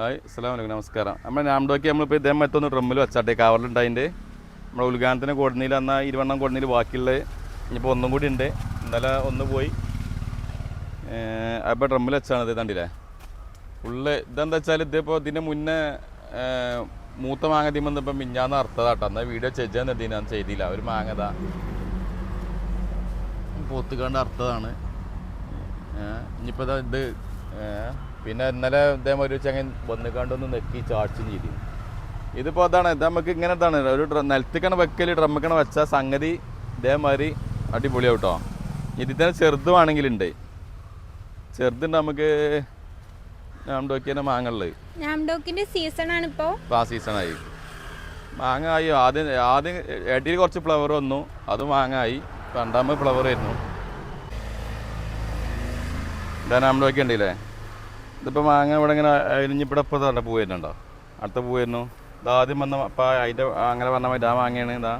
Hi അസ്സാം വലൈക്കും നമസ്കാരം. നമ്മൾ ഞാമ്പോക്ക് നമ്മളിപ്പോൾ ഇതേ മറ്റൊന്ന് ഡ്രമ്മിൽ വെച്ചാട്ടെ കവറിലുണ്ടായതിന്റെ നമ്മുടെ ഉദ്ഘാടനത്തിന് കൊടുന്നതിൽ അന്ന് ഇരുവണ്ണം കൊടുന്നതിൽ ബാക്കിയുള്ളത് ഇനിയിപ്പോൾ ഒന്നും കൂടി ഉണ്ട്. ഇന്നലെ ഒന്ന് പോയി. അപ്പോൾ ഡ്രമ്മിൽ വെച്ചാണ് ഇത് കണ്ടില്ലേ? ഫുള്ള് ഇതെന്താ വെച്ചാൽ ഇതിപ്പോൾ ഇതിന്റെ മുന്നേ മൂത്ത മാങ്ങ തീമെന്ന് ഇപ്പം മിഞ്ഞാന്ന് അർത്ഥതാട്ടോ എന്നാൽ വീഡിയോ ചെയ്യാൻ എത്തിനാ ചെയ്തില്ല. ഒരു മാങ്ങത പോത്തുകാണ്ട് അർത്ഥതാണ് ഇനിയിപ്പോൾ ഇതാ പിന്നെ ഇന്നലെ ഇതേമാതിരി ചങ്ങൻ വന്നുകാണ്ടൊന്ന് നെക്കി ചാർച്ചും ചെയ്തു. ഇതിപ്പോൾ അതാണ് ഇത് നമുക്ക് ഇങ്ങനെ ഇതാണ് ഒരു ഡ്ര നിലത്തേക്കാണ് വെക്കൽ ഡ്രമ്മക്കണ വെച്ച സംഗതി ഇതേമാതിരി അടിപൊളിയാവും കേട്ടോ ഇതിൽ തന്നെ ചെറുതുവാണെങ്കിലുണ്ട് ചെറുതുണ്ട് നമുക്ക് മാങ്ങളുള്ളത് നാംഡോക്കിന്റെ സീസൺ ഇപ്പോ. ഇപ്പോൾ ആ സീസണായി മാങ്ങ ആയി ആദ്യം ആദ്യം ഇടയിൽ കുറച്ച് ഫ്ലവർ വന്നു അത് മാങ്ങ ആയി. രണ്ടാമത് ഫ്ലവർ ഇതാണ് നമ്മൾ വെക്കണ്ടില്ലേ ഇതിപ്പോൾ മാങ്ങ ഇവിടെ ഇങ്ങനെ അരിഞ്ഞിപ്പിടെ ഇപ്പോൾ തന്നെ പൂ വരുന്നുണ്ടോ അടുത്ത പൂ വരുന്നു ഇത് വന്ന അപ്പം അതിന്റെ അങ്ങനെ പറഞ്ഞ മതി ആ മാങ്ങയാണ് ഇതാ.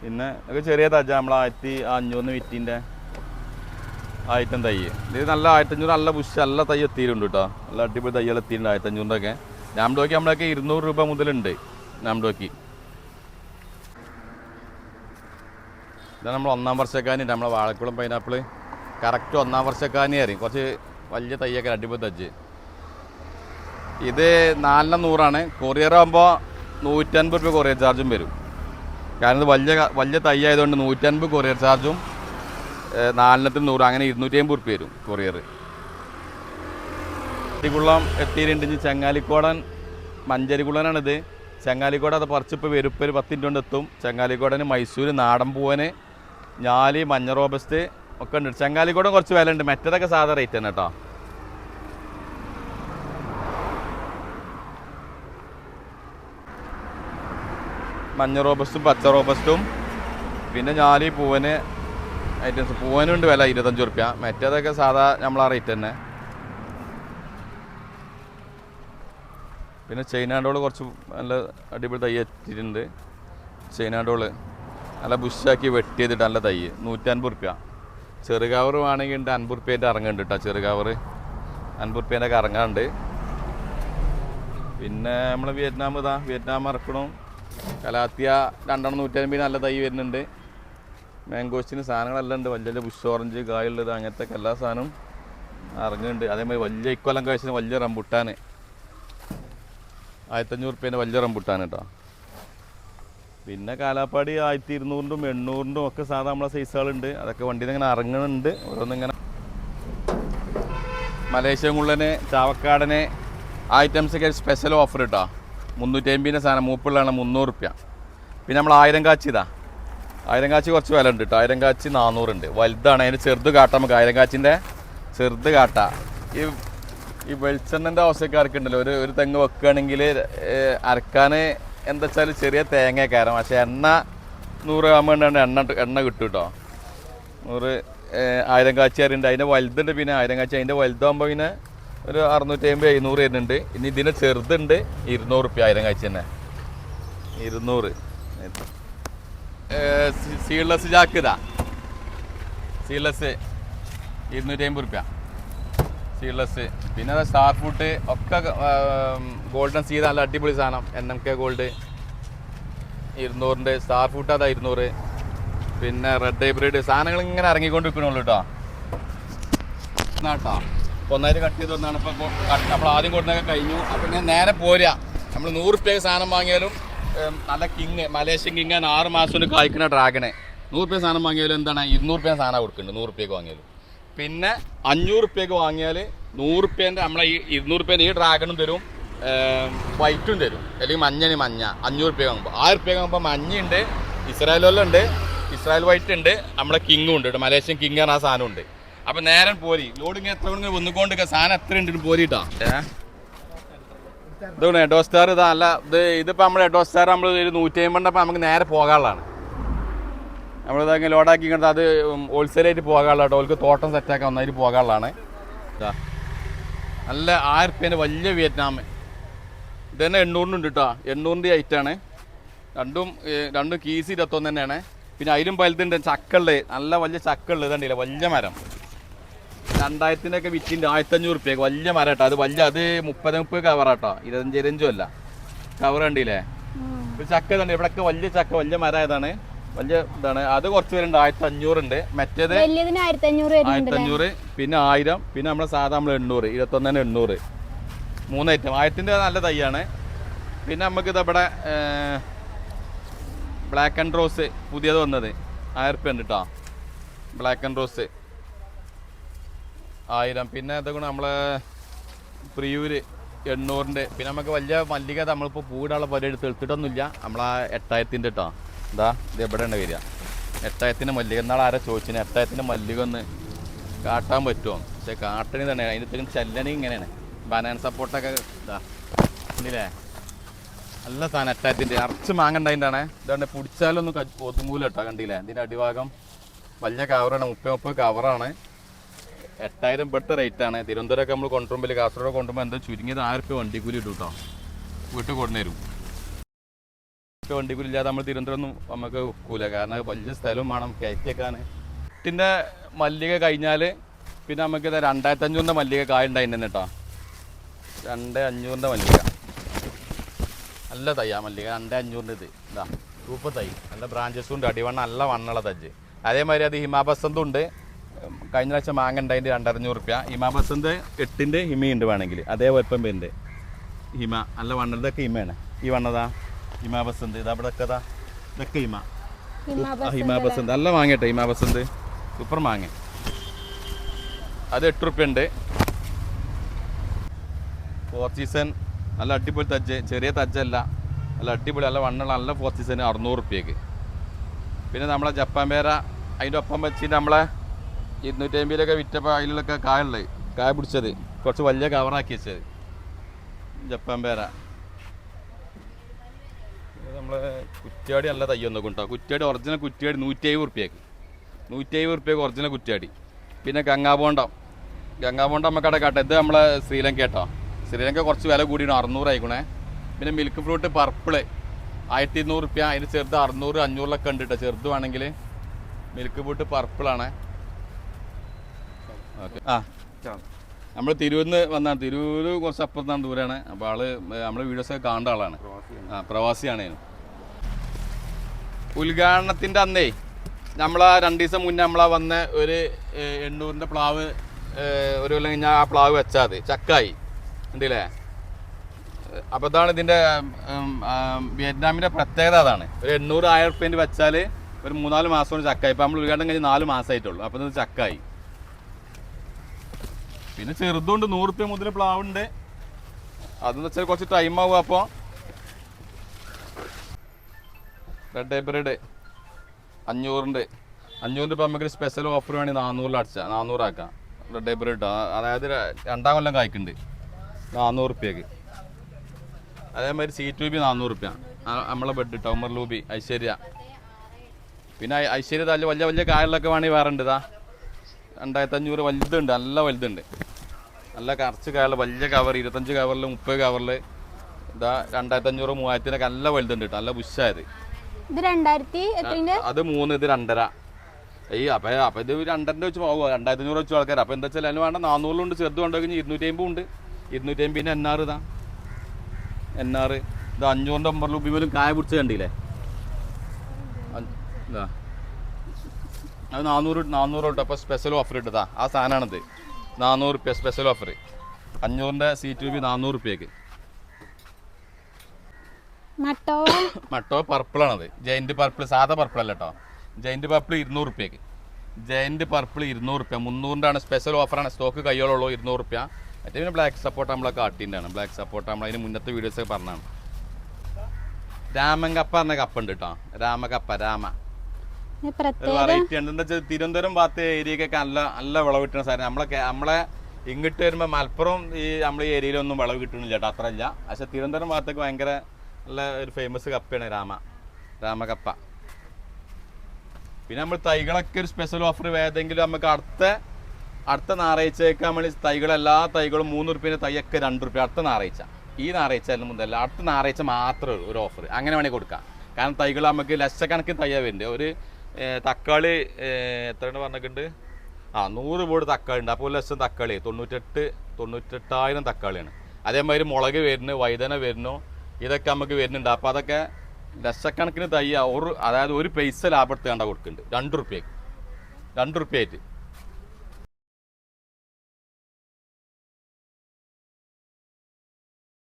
പിന്നെ ഒക്കെ ചെറിയ തജ്ജ നമ്മൾ ആയിരത്തി അഞ്ഞൂറിന് വിറ്റിന്റെ ആയിരത്തി തൈ. ഇത് നല്ല ആയിരത്തഞ്ഞൂറ് നല്ല പുഷ് നല്ല തൈ എത്തിയിട്ടുണ്ട് കേട്ടോ നല്ല അടിപൊളി തൈകൾ എത്തിയിട്ടുണ്ട് ആയിരത്തഞ്ഞൂറിന്റെ ഒക്കെ നാംഡോക്കി നമ്മളൊക്കെ ഇരുന്നൂറ് രൂപ മുതലുണ്ട് നാംഡോക്കി ഇതാണ് നമ്മൾ ഒന്നാം വർഷക്കാരി നമ്മളെ വാഴക്കുളം പൈനാപ്പിൾ കറക്റ്റ് ഒന്നാം വർഷക്കാരനെ അറിയും കുറച്ച് വലിയ തയ്യൊക്കെ അടിപൊളി തജ്ജ്. ഇത് നാലിന് നൂറാണ്. കൊറിയർ ആകുമ്പോൾ നൂറ്റൻപത് രൂപ കൊറിയർ ചാർജും വരും. കാരണം ഇത് വലിയ വലിയ തൈ ആയതുകൊണ്ട് നൂറ്റൻപത് കൊറിയർ ചാർജും നാലിനത്തിന് നൂറ് അങ്ങനെ ഇരുന്നൂറ്റി അമ്പത് വരും കൊറിയർ കുളം എത്തിയിട്ടുണ്ട് ഇനി ചങ്ങാലിക്കോടൻ മഞ്ചരിക്കുളനാണിത് ചങ്ങാലിക്കോട് അത് പറിച്ചിപ്പോൾ വെരുപ്പ് ഒരു പത്ത് കൊണ്ട് എത്തും. ചങ്ങാലിക്കോടന് മൈസൂർ നാടൻ പൂവന് ഞാലി മഞ്ഞ റോബസ്റ്റ് ഒക്കെ ഉണ്ട്. ചങ്ങാലിക്കോടൻ കുറച്ച് വില ഉണ്ട് മറ്റേതൊക്കെ സാധാ റേറ്റ് തന്നെ കേട്ടോ മഞ്ഞ റോബസ്റ്റും പച്ച റോബസ്റ്റും. പിന്നെ ഞാലി പൂവന് ഐറ്റംസ് പൂവനുണ്ട് വില ഇരുപത്തഞ്ച് റുപ്യ മറ്റേതൊക്കെ സാധാ നമ്മളാ റേറ്റ് തന്നെ. പിന്നെ ചൈനാഡോൾ കുറച്ച് നല്ല അടിപൊളി തൈ എത്തിയിട്ടുണ്ട്. ചൈനാഡോൾ നല്ല ബുഷാക്കി വെട്ടിയതിട്ട് നല്ല തൈ. നൂറ്റൻപത് റുപ്യ ചെറുകവർ വേണമെങ്കിൽ ഉണ്ട് അൻപത് റുപ്യേന്റെ ഇറങ്ങുന്നുണ്ട് കേട്ടോ ചെറുകാവർ അൻപത് റുപ്യേന്റെ ഒക്കെ ഇറങ്ങാറുണ്ട് പിന്നെ നമ്മൾ വിയറ്റ്നാം ഇതാ വിയറ്റ്നാം ഇറക്കണം. കലാത്തിയ രണ്ടെണ്ണം നൂറ്റമ്പതിന് നല്ല തൈ വരുന്നുണ്ട്. മാംഗോസ്റ്റിന് സാധനങ്ങളെല്ലാം ഉണ്ട്. വലിയ വലിയ ബുഷ് ഓറഞ്ച് കായുള്ളത് അങ്ങനത്തെ എല്ലാ സാധനവും ഇറങ്ങുന്നുണ്ട്. അതേമാതിരി വലിയ ഇക്കൊല്ലം കഴിച്ചാൽ വലിയ റംബുട്ടാൻ ആയിരത്തഞ്ഞൂറ് റുപ്യേന്റെ വലിയ റംബുട്ടാൻ കേട്ടോ. പിന്നെ കാലാപ്പാടി ആയിരത്തി ഇരുന്നൂറിന്റെ എണ്ണൂറിന്റെ ഒക്കെ സാധാ നമ്മളെ സൈസുകളുണ്ട് അതൊക്കെ വണ്ടിയിൽ ഇങ്ങനെ ഇറങ്ങുന്നുണ്ട് ഓരോന്നിങ്ങനെ മലേഷ്യ കുള്ളന് ചാവക്കാടന് ഐറ്റംസൊക്കെ സ്പെഷ്യൽ ഓഫർ ഇട്ടാ. മുന്നൂറ്റി അമ്പതിന്റെ സാധനം മൂപ്പിള്ളാണ് മുന്നൂറ് റുപ്യ പിന്നെ നമ്മൾ ആയിരം കാച്ചിതാ ആയിരം കാച്ചി കുറച്ച് വില ഉണ്ട് കേട്ടോ ആയിരം കാച്ചി നാനൂറുണ്ട് വലുതാണ്. അതിന് ചെറുത് കാട്ട നമുക്ക്. ആയിരം കാച്ചിന്റെ ചെറുത് കാട്ട. ഈ ഈ വെളിച്ചെണ്ണന്റെ ആവശ്യക്കാർക്ക് ഉണ്ടല്ലോ. ഒരു ഒരു തെങ്ങ് വെക്കുകയാണെങ്കിൽ അരക്കാൻ എന്താ വെച്ചാൽ ചെറിയ തേങ്ങ കയറാം പക്ഷേ എണ്ണ നൂറ് ഗ്രാം വേണ്ടാണ്ട് എണ്ണ എണ്ണ കിട്ടും കേട്ടോ നൂറ് ആയിരം കാച്ചി അറിയുണ്ട്. അതിന്റെ വലുതുണ്ട് പിന്നെ ആയിരം കാച്ചി. അതിന്റെ വലുതാകുമ്പോൾ പിന്നെ ഒരു അറുന്നൂറ്റി അമ്പത് എഴുന്നൂറ് വരുന്നുണ്ട്. ഇനി ഇതിന്റെ ചെറുതുണ്ട്. ഇരുന്നൂറ് റുപ്യ ആയിരം കാച്ചി തന്നെ. ഇരുന്നൂറ്. സീഡ്ലെസ് ജാക്കിതാ സീഡ്ലെസ് ഇരുന്നൂറ്റി അമ്പത് റുപ്യ സീഡ്ലെസ് പിന്നെ സ്റ്റാർ ഫുഡ് ഒക്കെ ഗോൾഡൻ സീഡ് നല്ല അടിപൊളി സാധനം. എൻ എം കെ ഗോൾഡ് ഇരുന്നൂറിന്റെ സ്റ്റാർ ഫുഡ് അതാ ഇരുന്നൂറ്. പിന്നെ റെഡ് ഹൈബ്രിഡ് സാധനങ്ങൾ ഇങ്ങനെ ഇറങ്ങിക്കൊണ്ട് വിൽക്കണുള്ളൂ കേട്ടോ കേട്ടോ ഒന്നായിരം കട്ട് ചെയ്ത് വന്നാണ് ഇപ്പോൾ നമ്മൾ ആദ്യം കൊടുത്തൊക്കെ കഴിഞ്ഞു. അപ്പം ഞാൻ നേരെ പോരുക നമ്മൾ നൂറ് റുപ്യ സാധനം വാങ്ങിയാലും നല്ല കിങ് മലേഷ്യൻ കിങ് ആറ് മാസം കൊണ്ട് കായ്ക്കുന്ന ഡ്രാഗനെ നൂറ് റുപ്യ സാധനം വാങ്ങിയാലും എന്താണ്? ഇരുന്നൂറ് റുപ്യ സാധനം കൊടുക്കുന്നുണ്ട് നൂറ് റുപ്യക്ക് വാങ്ങിയാലും. പിന്നെ അഞ്ഞൂറ് റുപ്യക്ക് വാങ്ങിയാൽ നൂറ് റുപ്യേന്റെ നമ്മളെ ഈ ഇരുന്നൂറ് റുപ്യേന്റെ ഈ ഡ്രാഗണും തരും വൈറ്റും തരും. അല്ലെങ്കിൽ മഞ്ഞന് മഞ്ഞ അഞ്ഞൂറ് റുപ്യ വാങ്ങുമ്പോൾ ആയിരം റുപ്യ വാങ്ങുമ്പോൾ മഞ്ഞയുണ്ട് ഉണ്ട് ഇസ്രായേൽ വൈറ്റ് ഉണ്ട് നമ്മുടെ കിങ്ങും ഉണ്ട് മലേഷ്യൻ കിങ് ആ സാധനം ഉണ്ട്. അപ്പം നേരെ പോരി. ലോഡിങ് എത്ര കൊണ്ട് വന്നുകൊണ്ട് സാധനം എത്ര ഉണ്ട്? പോരിട്ടാ ഇതാണ് എഡോസ്റ്റാർ ഇതാ അല്ല ഇത് ഇതിപ്പോൾ നമ്മൾ എഡോസ്റ്റാർ നമ്മൾ ഒരു നൂറ്റി അമ്പണ്ടപ്പോൾ നമുക്ക് നേരെ പോകാനുള്ളതാണ്. നമ്മളിതങ്ങനെ ലോഡാക്കി കണ്ടത് അത് ഹോൾസെയിലായിട്ട് പോകാനുള്ള കേട്ടോ. ഓൾക്ക് തോട്ടം സെറ്റാക്കാൻ ഒന്നായിട്ട് പോകാനുള്ളതാണ്. നല്ല ആയിരപ്പേന്റെ വലിയ വിയറ്റ്നാം. ഇത് തന്നെ എണ്ണൂറിനുണ്ട് കേട്ടോ എണ്ണൂറിന്റെ ഐറ്റാണ്. രണ്ടും രണ്ടും കീസി ഇരുപത്തൊന്ന് തന്നെയാണ്. പിന്നെ അതിലും വലുതുണ്ട് ചക്കുള്ളത് നല്ല വലിയ ചക്കുള്ളത് ഇതുണ്ടല്ലേ. വലിയ മരം. രണ്ടായിരത്തിന്റെ ഒക്കെ വിറ്റിന്റെ ആയിരത്തി അഞ്ഞൂറ് റുപ്യ വലിയ മരം കേട്ടോ അത് വലിയ അത് മുപ്പത് മുപ്പത് കവറാട്ടോ ഇരുപത്തഞ്ച് ഇരുപഞ്ചും അല്ല. കവർ കണ്ടില്ലേ? ചക്ക ഇതുണ്ട്. ഇവിടെയൊക്കെ വലിയ ചക്ക വലിയ മരമായതാണ് വലിയ ഇതാണ്. അത് കുറച്ച് പേരുണ്ട്. ആയിരത്തി അഞ്ഞൂറ് ഉണ്ട്. മറ്റേത് ആയിരത്തി അഞ്ഞൂറ് പിന്നെ ആയിരം പിന്നെ നമ്മളെ സാധാ നമ്മൾ എണ്ണൂറ് ഇരുപത്തൊന്നിന് എണ്ണൂറ്. മൂന്ന് ഐറ്റം ആയിരത്തിന്റെ നല്ല തൈയാണ്. പിന്നെ നമുക്ക് ഇതവിടെ ബ്ലാക്ക് ആൻഡ് റോസ് പുതിയത് വന്നത്. ആയിരം റുപ്യ ഉണ്ട് കേട്ടോ ബ്ലാക്ക് ആൻഡ് റോസ് ആയിരം. പിന്നെ ഇതൊക്കെ നമ്മളെ പ്രിയൂര് എണ്ണൂറിന്റെ പിന്നെ നമുക്ക് വലിയ മല്ലിക നമ്മളിപ്പോൾ പൂടാനുള്ള പരിപാടി എടുത്ത് എടുത്തിട്ടൊന്നുമില്ല. നമ്മളാ എട്ടായിരത്തിന്റെ കേട്ടോ എന്താ ഇത് എവിടെയാണ് വരിക? എട്ടായത്തിന് മല്ലിക. എന്നാൾ ആരാ ചോദിച്ചിന് എട്ടായത്തിന് മല്ലിക ഒന്ന് കാട്ടാൻ പറ്റുമോ? പക്ഷേ കാട്ടണി തന്നെ. അതിന്റെ ഇത്രയും ചെല്ലണി ഇങ്ങനെയാണ്. ബനാന സപ്പോർട്ടൊക്കെ ഇതാ ഇല്ലേ നല്ല സാധനം എട്ടായത്തിന്റെ. അറച്ച് മാങ്ങണ്ടായിട്ടാണ് ഇതുകൊണ്ട് പിടിച്ചാലൊന്നും ക- ഒതുങ്ങൂല കേട്ടോ കണ്ടില്ലേ? ഇതിന്റെ അടിഭാഗം വലിയ കവറാണ് മുപ്പത് മുപ്പത് കവറാണ് എട്ടായിരം പെട്ട റേറ്റ് ആണ്. തിരുവനന്തപുരമൊക്കെ നമ്മൾ കൊണ്ടുവരുമ്പോൾ കാസർഗോഡ് കൊണ്ടുവരുമ്പോൾ എന്താ ചുരുങ്ങിയത് ആയിരം രൂപ വണ്ടിക്കൂലി ഇട്ടു കേട്ടോ. വീട്ടിൽ കൊണ്ടുവരും ഇപ്പോൾ വണ്ടിക്കൂലി ഇല്ലാതെ നമ്മൾ തിരുവനന്തപുരം നമുക്ക് വെക്കൂല കാരണം വലിയ സ്ഥലവും വേണം കയറ്റിയേക്കാണ് പിന്നെ മല്ലിക കഴിഞ്ഞാൽ പിന്നെ നമുക്ക് ഇത് രണ്ടായിരത്തി അഞ്ഞൂറിന്റെ മല്ലിക കായുണ്ടായിരുന്നു കേട്ടോ. രണ്ട് അഞ്ഞൂറിന്റെ മല്ലിക. നല്ല തയ്യാ മല്ലിക രണ്ട് അഞ്ഞൂറിന്റെ ഇത്. ഇതാ സൂപ്പർ തൈ. നല്ല ബ്രാഞ്ചസും ഉണ്ട് അടിവണ്ണ നല്ല വണ്ണുള്ള തജ്ജ്. അതേമാതിരി അത് ഹിമാബസന്തും ഉണ്ട്. കഴിഞ്ഞ പ്രാവശ്യം മാങ്ങ ഉണ്ടായിട്ട് രണ്ടറഞ്ഞൂറ് റുപ്യ. ഹിമാബസന്ത് എട്ടിന്റെ ഹിമയുണ്ട് വേണമെങ്കിൽ. അതേ വലുപ്പം പേരുണ്ട് ഹിമ നല്ല വണ്ണുള്ളതൊക്കെ ഹിമയാണ്. ഈ വണ്ണതാ. ഹിമാബസന്ത്. ഇതാ അവിടെ കഥ. ഇതാ ഇതൊക്കെ ഹിമ. ഹിമാബസന്ത് നല്ല മാങ്ങട്ടെ ഹിമാബസന്ത്. സൂപ്പർ മാങ്ങ. അത് എട്ട് റുപ്യ ഉണ്ട് ഫോർ സീസൺ നല്ല അടിപൊളി തജ്ജ്. ചെറിയ തജ്ജല്ല. നല്ല അടിപൊളി. നല്ല വണ്ണുള്ള നല്ല ഫോർ സീസൺ അറുന്നൂറ് റുപ്യക്ക് പിന്നെ നമ്മളെ ജപ്പാൻ പേര. അതിന്റെ ഒപ്പം വെച്ച് നമ്മളെ ഇരുന്നൂറ്റി അമ്പതിലൊക്കെ വിറ്റപ്പോൾ അതിലൊക്കെ കായുള്ളത് കായ പിടിച്ചത്. കുറച്ച് വലിയ കവറാക്കി വെച്ചത്. ജപ്പാൻ പേര. കുറ്റ്യാടി നല്ല തയ്യൊന്നും കൊണ്ടോ കുറ്റ്യാടി ഒറിജിനൽ കുറ്റ്യാടി നൂറ്റി എഴുപത് റുപ്യക്ക് നൂറ്റി എഴുപത് റുപ്യക്ക് ഒറിജിനൽ കുറ്റ്യാടി. പിന്നെ ഗംഗാബോണ്ടം. നമുക്ക് അവിടെ കാട്ടെ. ഇത് നമ്മളെ ശ്രീലങ്ക കേട്ടോ ശ്രീലങ്ക കുറച്ച് വില കൂടിയാണ് അറുന്നൂറ് ആയിക്കണേ. പിന്നെ മിൽക്ക് ഫ്രൂട്ട് പർപ്പിൾ ആയിരത്തി ഇരുന്നൂറ് റുപ്യ അതിന് ചെറുത് അറുന്നൂറ് അഞ്ഞൂറിലൊക്കെ ഉണ്ട് കേട്ടോ ചെറുത് വേണമെങ്കിൽ മിൽക്ക് ഫ്രൂട്ട് പർപ്പിളാണ് ഓക്കെ. ആ. നമ്മൾ തിരൂരിന്ന് വന്നാണ്. തിരൂര് കുറച്ച് അപ്പുറത്താണ് ദൂരാണ്. അപ്പോൾ ആൾ നമ്മുടെ വീഡിയോസൊക്കെ കാണേണ്ട ആളാണ്. ആ പ്രവാസിയാണ്. ഉദ്ഘാടനത്തിന്റെ അന്നേ നമ്മളാ രണ്ട് ദിവസം മുന്നേ നമ്മളാ വന്ന ഒരു എണ്ണൂറിന്റെ പ്ലാവ് ഒരു കൊല്ലം കഴിഞ്ഞാൽ ആ പ്ലാവ് വെച്ചാൽ മതി. ചക്കായി. ഉണ്ടല്ലേ അപ്പോൾ അതാണ് ഇതിന്റെ ആ, വിയറ്റ്നാമിന്റെ പ്രത്യേകത അതാണ്. ഒരു എണ്ണൂറ് ആയിരം റുപ്യേന്റെ വെച്ചാൽ ഒരു മൂന്നാൽ മാസം കൊണ്ട് ചക്കായി. ഇപ്പോൾ നമ്മൾ ഉദ്ഘാടനം കഴിഞ്ഞ് നാല് മാസമായിട്ടുള്ളൂ അപ്പോൾ ഇത് ചക്കായി. പിന്നെ ചെറുതുകൊണ്ട് നൂറ് റുപ്യ മുതൽ പ്ലാവുണ്ട്. അതെന്ന് വെച്ചാൽ കുറച്ച് ടൈം ആവും അപ്പോൾ റെഡ് ഹൈബ്രിഡ് അഞ്ഞൂറിന്റെ അഞ്ഞൂറിന്റെ ഇപ്പം നമുക്ക് സ്പെഷ്യൽ ഓഫർ വേണമെങ്കിൽ നാനൂറിൽ അടിച്ചാൽ നാനൂറാക്കാം റെഡ് ഹൈബ്രിഡ് അതായത് രണ്ടാം കൊല്ലം കായ്ക്കുന്നുണ്ട് നാനൂറ് റുപ്യക്ക് അതേമാതിരി സി ടു ബി നാനൂറ് റുപ്യ നമ്മളെ ബെഡ് ടൗമർ ലൂബി ഐശ്വര്യ. പിന്നെ ഐശ്വര്യ തല്ല വലിയ വലിയ കായലിലൊക്കെ വേണമെങ്കിൽ വേറെ ഉണ്ട് ഇതാ. രണ്ടായിരത്തി അഞ്ഞൂറ് വലുതുണ്ട് നല്ല വലുതുണ്ട്. നല്ല കറച്ച് കായൽ വലിയ കവർ ഇരുപത്തഞ്ച് കവറിൽ മുപ്പത് കവറിൽ ഇതാ രണ്ടായിരത്തി അഞ്ഞൂറ് മൂവായിരത്തിനൊക്കെ നല്ല വലുതുണ്ട് കേട്ടോ. നല്ല ബുഷായത് ഇത് അത് മൂന്ന് ഇത് രണ്ടര. ഈ അപ്പൊ അപ്പൊ ഇത് രണ്ടരന്റെ വെച്ച് പോകുക രണ്ടായിരത്തി വെച്ച് ആൾക്കാർ അപ്പൊ എന്താ വെച്ചാൽ അതിന് വേണ്ട നാന്നൂറിലുണ്ട്. ചെറുത് കൊണ്ട് കഴിഞ്ഞാൽ ഇരുന്നൂറ്റി ഉണ്ട്. ഇരുന്നൂറ്റി അമ്പതിന് എൻ ഇതാ. എൻ ഇത് അഞ്ഞൂറിന്റെ രൂപ പോലും കായ പിടിച്ച് കണ്ടില്ലേ? അത് നാനൂറ് നാനൂറ് തൊട്ട് അപ്പോൾ സ്പെഷ്യൽ ഓഫർ ഇട്ടതാ. ആ സാധനമാണിത് നാനൂറ് റുപ്യ സ്പെഷ്യൽ ഓഫർ അഞ്ഞൂറിന്റെ സീറ്റ് രൂപ നാനൂറ് റുപ്യക്ക്. മട്ടോ? മട്ടോ പർപ്പിൾ പർപ്പിളാണത്. ജയന്റ് പർപ്പിൾ സാധാ പർപ്പിൾ അല്ല കേട്ടോ ജയന്റ് പർപ്പിൾ ഇരുന്നൂറ് റുപ്യക്ക് ജയന്റ് പർപ്പിൾ ഇരുന്നൂറ് റുപ്യ മുന്നൂറിന്റെ സ്പെഷ്യൽ ഓഫറാണ് സ്റ്റോക്ക് കയ്യോളുള്ളൂ ഇരുന്നൂറ് റുപ്യ മറ്റേ പിന്നെ ബ്ലാക്ക് സപ്പോർട്ട് നമ്മളെ കാട്ടിന്റെയാണ് ബ്ലാക്ക് സപ്പോർട്ട് നമ്മൾ അതിന് മുന്നത്തെ വീഡിയോസൊക്കെ പറഞ്ഞാണ് രാമൻ കപ്പ എന്ന കപ്പ ഉണ്ട് കേട്ടോ രാമകപ്പ രാമ കപ്പ രാമ. പ്രത്യേക വെറൈറ്റി ഉണ്ട്. എന്താ വെച്ചാൽ തിരുവനന്തപുരം ഭാഗത്ത് ഏരിയക്കൊക്കെ നല്ല നല്ല വിളവ് കിട്ടുന്ന സാധനം നമ്മളെ നമ്മളെ ഇങ്ങോട്ട് വരുമ്പോൾ മലപ്പുറം ഈ നമ്മളെ ഈ ഏരിയയിലൊന്നും വിളവ് കിട്ടുന്നില്ല കേട്ടോ. അത്ര ഇല്ല പക്ഷെ തിരുവനന്തപുരം ഭാഗത്തേക്ക് ഭയങ്കര നല്ല ഒരു ഫേമസ് കപ്പയാണ് രാമ രാമകപ്പ. പിന്നെ നമ്മൾ തൈകളൊക്കെ ഒരു സ്പെഷ്യൽ ഓഫർ ഏതെങ്കിലും നമുക്ക് അടുത്ത അടുത്ത ഞായറാഴ്ചയൊക്കെ നമ്മൾ തൈകൾ എല്ലാ തൈകളും മൂന്ന് റുപ്യേന്റെ തൈയൊക്കെ രണ്ട് റുപ്യ അടുത്ത ഞായറാഴ്ച. ഈ ഞായറാഴ്ച അല്ല മുതല്ല അടുത്ത ഞായറാഴ്ച മാത്രമേ ഉള്ളൂ ഒരു ഓഫർ അങ്ങനെ വേണമെങ്കിൽ കൊടുക്കാം. കാരണം തൈകൾ നമുക്ക് ലക്ഷക്കണക്കിന് തയ്യാ വരുന്നുണ്ട് ഒരു തക്കാളി എത്രയാണ് പറഞ്ഞിട്ടുണ്ട്? ആ നൂറ് ബോർഡ് തക്കാളി ഉണ്ട്. അപ്പോൾ ഒരു ലക്ഷം തക്കാളി തൊണ്ണൂറ്റെട്ട് തൊണ്ണൂറ്റെട്ടായിരം തക്കാളിയാണ്. അതേമാതിരി മുളക് വരുന്നു വൈതന വരുന്നു ഇതൊക്കെ നമുക്ക് വരുന്നുണ്ട്. അപ്പോൾ അതൊക്കെ ലക്ഷക്കണക്കിന് തയ്യ. ഒരു അതായത് ഒരു പൈസ ലാഭത്തിൽ കണ്ട കൊടുക്കുന്നുണ്ട്. രണ്ട് റുപ്യക്ക്. രണ്ട് റുപ്യ ആയിട്ട്